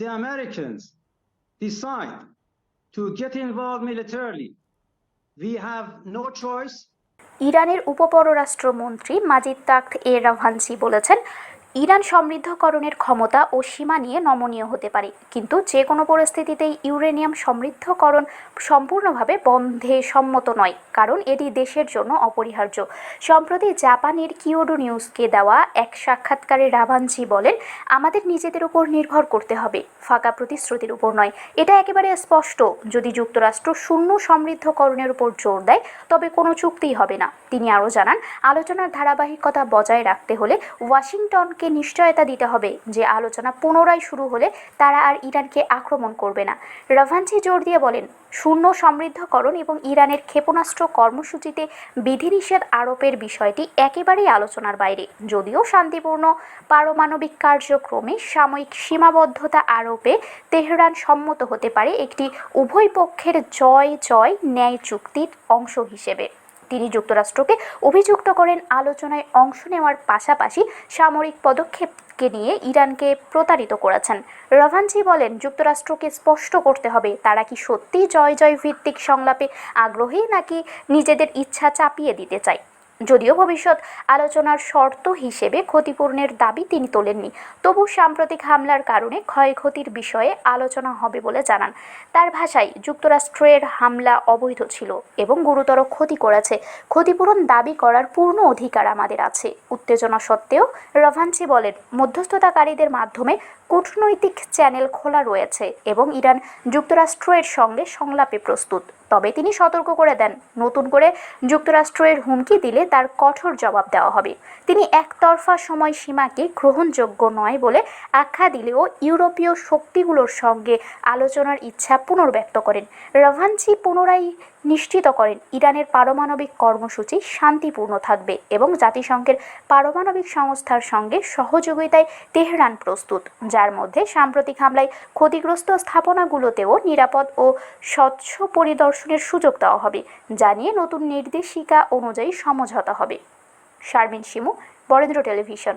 the Americans decide to get involved militarily, we have no choice ইরানের উপপররাষ্ট্রমন্ত্রী মাজিদ তাকত এ Ravanchi বলেছেন Iran সমৃদ্ধকরণের ক্ষমতা ও সীমা নিয়ে নমনীয় হতে পারে। কিন্তু যে কোনো পরিস্থিতিতেই ইউরেনিয়াম সমৃদ্ধকরণ সম্পূর্ণভাবে বন্ধে সম্মত নয়, কারণ এটি দেশের জন্য অপরিহার্য। সম্প্রতি জাপানের কিওডো নিউজকে দেওয়া এক সাক্ষাৎকারে রাভানসি বলেন, আমাদের নিজেদের উপর নির্ভর করতে হবে, ফাঁকা প্রতিশ্রুতির উপর নয়। এটা একেবারে স্পষ্ট। যদি যুক্তরাষ্ট্র শূন্য সমৃদ্ধকরণের উপর জোর দেয়, তবে কোনো চুক্তিই হবে না। তিনি আরও জানান, আলোচনার ধারাবাহিকতা বজায় রাখতে হলে ওয়াশিংটনকে নিশ্চয়তা দিতে হবে যে আলোচনা পুনরায় শুরু হলে তারা আর ইরানকে আক্রমণ করবে না। রাভানসি জোর দিয়ে বলেন, শূন্য সমৃদ্ধকরণ এবং ইরানের ক্ষেপণাস্ত্র কর্মসূচিতে বিধিনিষেধ আরোপের বিষয়টি একেবারেই আলোচনার বাইরে। যদিও শান্তিপূর্ণ পারমাণবিক কার্যক্রমে সাময়িক সীমাবদ্ধতা আরোপে তেহরান সম্মত হতে পারে একটি উভয় পক্ষের জয় জয় ন্যায় চুক্তির অংশ হিসেবে। তিনি যুক্তরাষ্ট্রকে অভিযুক্ত করেন। আলোচনায় অংশ নেওয়ার পাশাপাশি সামরিক পদক্ষেপকে নিয়ে ইরানকে প্রতারিত করেছেন। রভানজি বলেন, যুক্তরাষ্ট্রকে স্পষ্ট করতে হবে, তারা কি সত্যিই জয় জয় ভিত্তিক সংলাপে আগ্রহী নাকি নিজেদের ইচ্ছা চাপিয়ে দিতে চায়। যদিও ভবিষ্যৎ আলোচনার শর্ত হিসেবে ক্ষতিপূরণের দাবি তিনি তোলেননি। তবু সাম্প্রতিক হামলার কারণে ক্ষয়ক্ষতির বিষয়ে আলোচনা হবে বলে জানান। তার ভাষায়, যুক্তরাষ্ট্রের হামলা অবৈধ ছিল এবং গুরুতর ক্ষতি করেছে। ক্ষতিপূরণ দাবি করার পূর্ণ অধিকার আমাদের আছে। উত্তেজনা সত্ত্বেও রভানচি বলেন, মধ্যস্থতাকারীদের মাধ্যমে কূটনৈতিক চ্যানেল খোলা রয়েছে এবং ইরান যুক্তরাষ্ট্রের সঙ্গে সংলাপে প্রস্তুত। তবে তিনি সতর্ক করে দেন, নতুন করে যুক্তরাষ্ট্রের হুমকি দিলে তার কঠোর জবাব দেওয়া হবে। তিনি একতরফা সময়সীমাকে গ্রহণযোগ্য নয় বলে আখ্যা দিলেও ইউরোপীয় শক্তিগুলোর সঙ্গে আলোচনার ইচ্ছা পুনর্ব্যক্ত করেন। রভানচি পুনরায় নিশ্চিত করেন, ইরানের পারমাণবিক কর্মসূচি শান্তিপূর্ণ থাকবে এবং জাতিসংঘের পারমাণবিক সংস্থার সঙ্গে সহযোগিতায় তেহরান প্রস্তুত, যার মধ্যে সাম্প্রতিক হামলায় ক্ষতিগ্রস্ত স্থাপনাগুলোতেও নিরাপদ ও স্বচ্ছ পরিদর্শনের সুযোগ দেওয়া হবে, যা নিয়ে নতুন নির্দেশিকা অনুযায়ী সমঝোতা হবে। শারমিন শিমু, বরেন্দ্র টেলিভিশন।